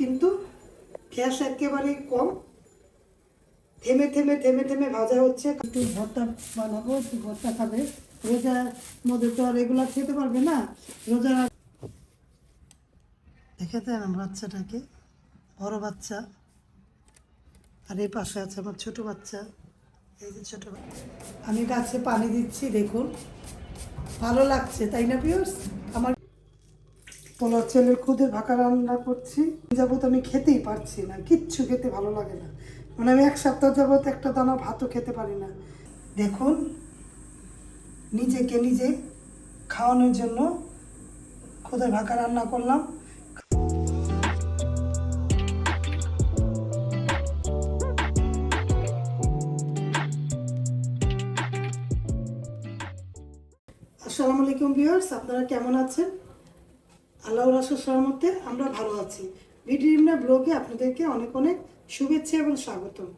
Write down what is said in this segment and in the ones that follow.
কিন্তু গ্যাস একেবারেই কম। থেমে থেমে থেমে থেমে ভাজা হচ্ছে। একটু ভর্তা বানাবো, একটু ভর্তা খাবে। রোজার মধ্যে তো আর এগুলো খেতে পারবে না। রোজার দেখে দেন বাচ্চাটাকে। বড় বাচ্চা। আর এই পাশে আছে আমার ছোট বাচ্চা। এই যে ছোট আমি গাছে পানি দিচ্ছি, দেখুন। ভালো লাগছে, তাই না পিওর্স পোলার ছেলের খুদে ভাকা রান্না করছি। যাবত আমি খেতেই পারছি না, কিচ্ছু খেতে ভালো লাগে না। মানে আমি এক সপ্তাহ যাবত একটা দানা ভাতও খেতে পারি না। দেখুন, নিজেকে নিজে খাওয়ানোর জন্য খুদে ভাকা রান্না করলাম। আসসালামু আলাইকুম ভিউয়ার্স, আপনারা কেমন আছেন? আল্লাহর আশার সহমতে আমরা ভালো আছি। ভিডিওনা ব্লগে আপনাদেরকে অনেক অনেক শুভেচ্ছা এবং স্বাগতম।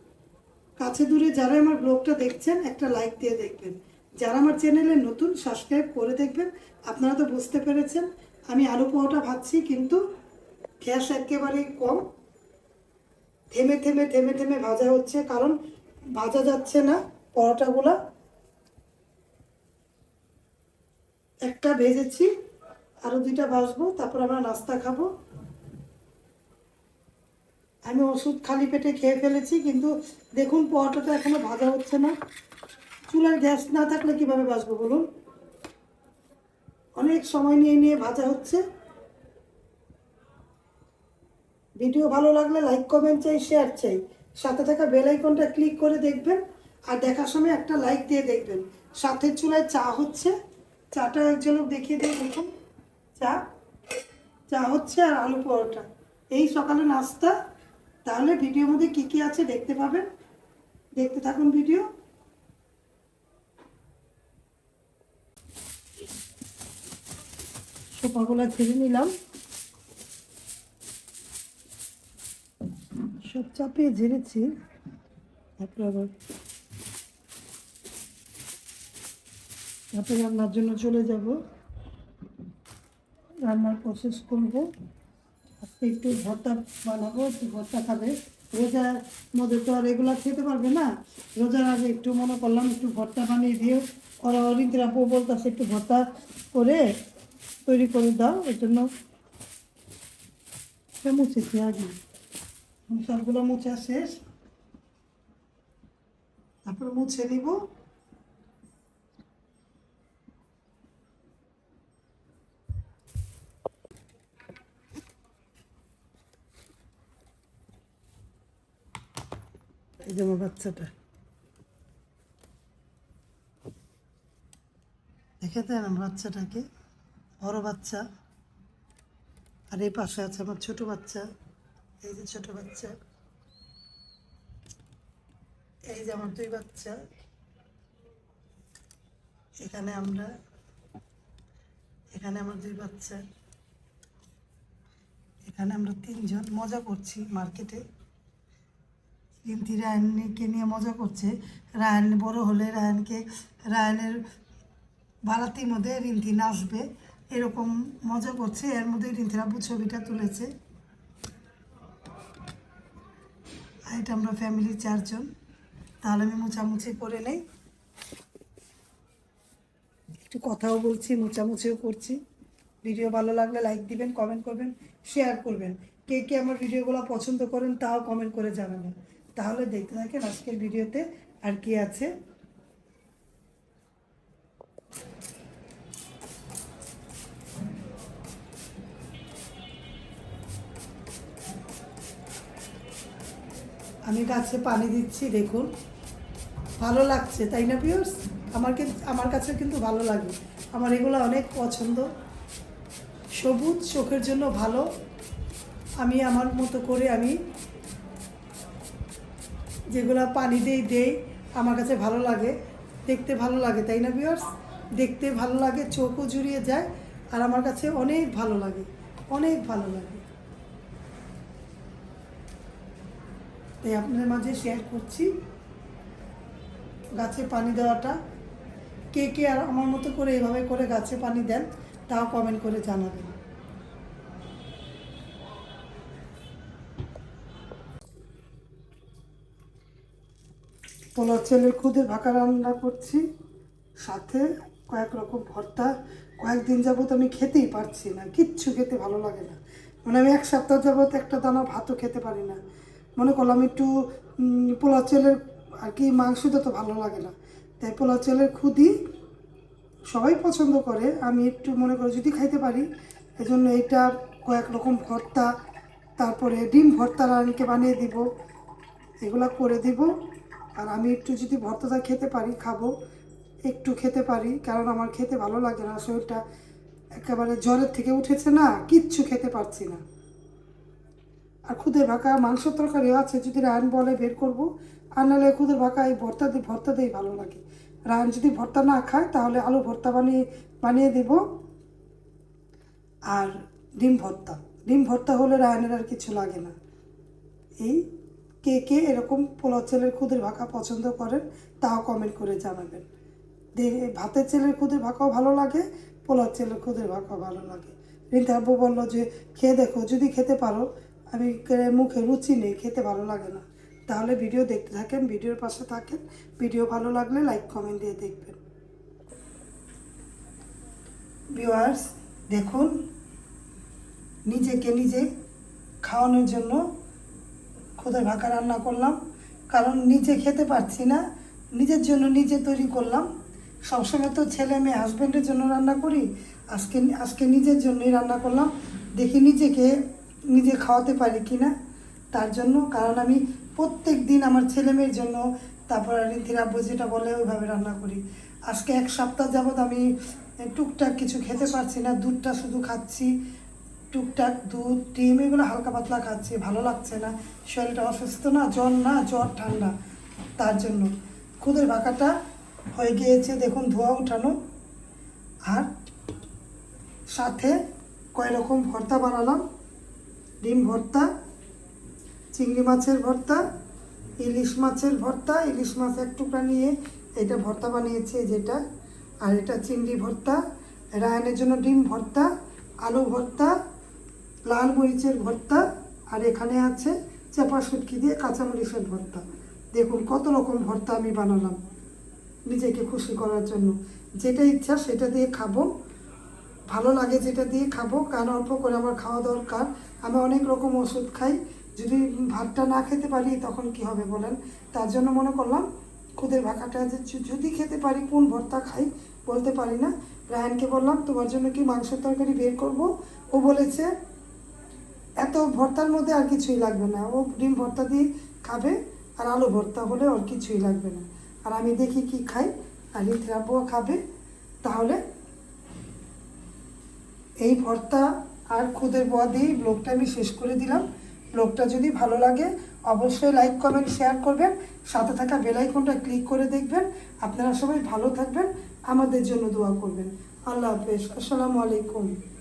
কাছে দূরে যারা আমার ব্লগটা দেখছেন, একটা লাইক দিয়ে দেখবেন। যারা আমার চ্যানেলে নতুন, সাবস্ক্রাইব করে দেখবেন, আপনারা তো বুঝতে পেরেছেন, আমি আলু পোহাটা ভাজছি কিন্তু গ্যাস একেবারেই কম। থেমে থেমে থেমে থেমে ভাজা হচ্ছে, কারণ ভাজা যাচ্ছে না পরোটাগুলা। একটা ভেজেছি আরও দুইটা ভাজবো, তারপর আমরা নাস্তা খাব। আমি ওষুধ খালি পেটে খেয়ে ফেলেছি, কিন্তু দেখুন পরোটাটা এখনও ভাজা হচ্ছে না। চুলার গ্যাস না থাকলে কীভাবে ভাজবো বলুন? অনেক সময় নিয়ে নিয়ে ভাজা হচ্ছে। ভিডিও ভালো লাগলে লাইক, কমেন্ট চাই, শেয়ার চাই। সাথে থাকা বেল আইকনটা ক্লিক করে দেখবেন, আর দেখার সময় একটা লাইক দিয়ে দেখবেন। সাথে চুলায় চা হচ্ছে। চাটা একজন দেখিয়ে দিয়ে দেখুন। চা চা হচ্ছে আর আলু পরোটা। এই সকালে নাস্তা, তাহলে ভিডিওর মধ্যে কি কি আছে দেখতে পাবেন? দেখতে থাকুন ভিডিও। সোফাগুলো ছেড়ে নিলাম। সব চাপিয়ে ঝেড়েছি। তারপরে আবার রান্নার জন্য চলে যাব। রান্নার প্রসেস করব। আজকে একটু ভর্তা বানাবো, একটু ভর্তা খাবে। রোজার মধ্যে তো আর এগুলো খেতে পারবে না। রোজার আগে একটু মনে করলাম, একটু ভর্তা বানিয়ে দিয়ে ওরা অরিন্দিরা বউ বলতেছে, একটু ভর্তা করে তৈরি করে দাও। এর জন্য মুছেছি আগে। সবগুলো মুছা শেষ। তারপর মুছে নিব। এই যে আমার বাচ্চাটা দেখে দেন আমার বাচ্চাটাকে বড় বাচ্চা আর এই পাশে আছে আমার ছোট বাচ্চা এই যে ছোট বাচ্চা এই যে আমার দুই বাচ্চা এখানে আমরা এখানে আমার দুই বাচ্চা এখানে আমরা তিনজন মজা করছি মার্কেটে রিন্তি রায়নকে নিয়ে মজা করছে। রায়ন বড় হলে রায়নকে, রায়নের বারাতির মধ্যে রিন্তি নাচবে। এরকম মজা করছে। এর মধ্যে রিন্তির আব্বু ছবিটা তুলেছে। এটা আমরা ফ্যামিলি চারজন। তাহলে আমি মোছামুছি করে নেই। একটু কথাও বলছি, মোছামুছিও করছি। ভিডিও ভালো লাগলে লাইক দিবেন কমেন্ট করবেন শেয়ার করবেন। কে কে আমার ভিডিওগুলো পছন্দ করেন তাও কমেন্ট করে জানাবেন। তাহলে দেখতে থাকেন আজকের ভিডিওতে আর কি আছে। আমি গাছে পানি দিচ্ছি, দেখুন। ভালো লাগছে, তাই না পিওর্স আমার আমার কাছে কিন্তু ভালো লাগে। আমার এগুলো অনেক পছন্দ। সবুজ চোখের জন্য ভালো। আমি আমার মতো করে আমি যেগুলো পানি দেই দেই, আমার কাছে ভালো লাগে। দেখতে ভালো লাগে, তাই না বিয়ার্স দেখতে ভালো লাগে, চোখও জুড়িয়ে যায়, আর আমার কাছে অনেক ভালো লাগে, অনেক ভালো লাগে। তাই আপনাদের মাঝে শেয়ার করছি। গাছে পানি দেওয়াটা। কে কে আর আমার মতো করে এভাবে করে গাছে পানি দেন, তাও কমেন্ট করে জানাবেন। পোলাও চালের খুদের ভাকা রান্না করছি, সাথে কয়েক রকম ভর্তা। কয়েকদিন যাবত আমি খেতেই পারছি না, কিচ্ছু খেতে ভালো লাগে না। মানে আমি এক সপ্তাহ যাবত একটা দানা ভাতও খেতে পারি না। মনে করলাম একটু পোলাও চালের আর কি মাংসটা তো ভালো লাগে না। তাই পোলাও চালের খুদি সবাই পছন্দ করে, আমি একটু মনে করি যদি খাইতে পারি, এজন্য এইটা কয়েক রকম ভর্তা, তারপরে ডিম ভর্তা রানীকে বানিয়ে দিব, এগুলা করে দিব। আর আমি একটু যদি ভর্তাটা খেতে পারি, খাব। একটু খেতে পারি, কারণ আমার খেতে ভালো লাগে না। শরীরটা একেবারে জ্বরের থেকে উঠেছে না, কিচ্ছু খেতে পারছি না। আর খুদের ভাকা মাংস তরকারিও আছে, যদি রায়ন বলে বের করব। আর নাহলে খুদের ভাকা এই ভর্তা দিয়ে ভর্তা দিয়েই ভালো লাগে। রায়ন যদি ভর্তা না খায়, তাহলে আলু ভর্তা বানিয়ে বানিয়ে দেব। আর ডিম ভর্তা। ডিম ভর্তা হলে রায়নের আর কিছু লাগে না। এই কে কে এরকম পোলাও ছেলের খুদের ভাকা পছন্দ করেন, তাও কমেন্ট করে জানাবেন। ভাতের ছেলের খুদের ভাকাও ভালো লাগে, পোলাও ছেলের খুদের ভাকাও ভালো লাগে। রিন্তা আব্বু বলল যে, খেয়ে দেখো, যদি খেতে পারো, আমি মুখে রুচি নেই, খেতে ভালো লাগে না। তাহলে ভিডিও দেখতে থাকেন, ভিডিওর পাশে থাকেন। ভিডিও ভালো লাগলে লাইক কমেন্ট দিয়ে দেখবেন। ভিউয়ার্স দেখুন, নিজেকে নিজে খাওয়ানোর জন্য খোদার ভাকা রান্না করলাম, কারণ নিজে খেতে পারছি না, নিজের জন্য নিজে তৈরি করলাম। সবসময় তো ছেলে মেয়ে হাজব্যান্ডের জন্য রান্না করি, আজকে আজকে নিজের জন্যই রান্না করলাম। দেখি নিজেকে, নিজে খাওয়াতে পারি কি না তার জন্য। কারণ আমি প্রত্যেক দিন আমার ছেলে মেয়ের জন্য, তারপর রীতির আব্বু যেটা বলে ওইভাবে রান্না করি। আজকে এক সপ্তাহ যাবৎ আমি টুকটাক কিছু খেতে পারছি না, দুধটা শুধু খাচ্ছি। টুকটাক দুধ, ডিম, এগুলো হালকা পাতলা খাচ্ছি, ভালো লাগছে না। শরীরটা অসুস্থ না, জ্বর না, জ্বর ঠান্ডা, তার জন্য। খুদের বাঁকাটা হয়ে গিয়েছে, দেখুন ধোয়া উঠানো। আর সাথে কয় রকম ভর্তা বানালাম। ডিম ভর্তা, চিংড়ি মাছের ভর্তা, ইলিশ মাছের ভর্তা। ইলিশ মাছ এক টুকরা নিয়ে এটা ভর্তা বানিয়েছে যেটা। আর এটা চিংড়ি ভর্তা। রায়নের জন্য ডিম ভর্তা, আলু ভর্তা লাল মরিচের ভর্তা, আর এখানে আছে চাপা শুটকি দিয়ে কাঁচামরিচের ভর্তা। দেখুন কত রকম ভর্তা আমি বানালাম নিজেকে খুশি করার জন্য। যেটা ইচ্ছা সেটা দিয়ে খাব। ভালো লাগে যেটা দিয়ে খাব, কারণ অল্প করে আমার খাওয়া দরকার। আমি অনেক রকম ওষুধ খাই। যদি ভাতটা না খেতে পারি তখন কি হবে বলেন? তার জন্য মনে করলাম খুদের ভাকাটা যে, যদি খেতে পারি, কোন ভর্তা খাই বলতে পারি না। রায়নকে বললাম, তোমার জন্য কি মাংসের তরকারি বের করব? ও বলেছে এত ভর্তার মধ্যে আর কিছুই লাগবে না। ও ডিম ভর্তা দিয়ে খাবে আর আলু ভর্তা হলে ওর কিছুই লাগবে না। আর আমি দেখি কি খাই। আর রিত্রাবুও খাবে। তাহলে এই ভর্তা আর খুদের বোয়া দিয়েই ব্লগটা আমি শেষ করে দিলাম। ব্লগটা যদি ভালো লাগে, অবশ্যই লাইক, কমেন্ট, শেয়ার করবেন। সাথে থাকা বেলাইকনটা ক্লিক করে দেখবেন। আপনারা সবাই ভালো থাকবেন। আমাদের জন্য দোয়া করবেন। আল্লাহ হাফেজ। আসসালামু আলাইকুম।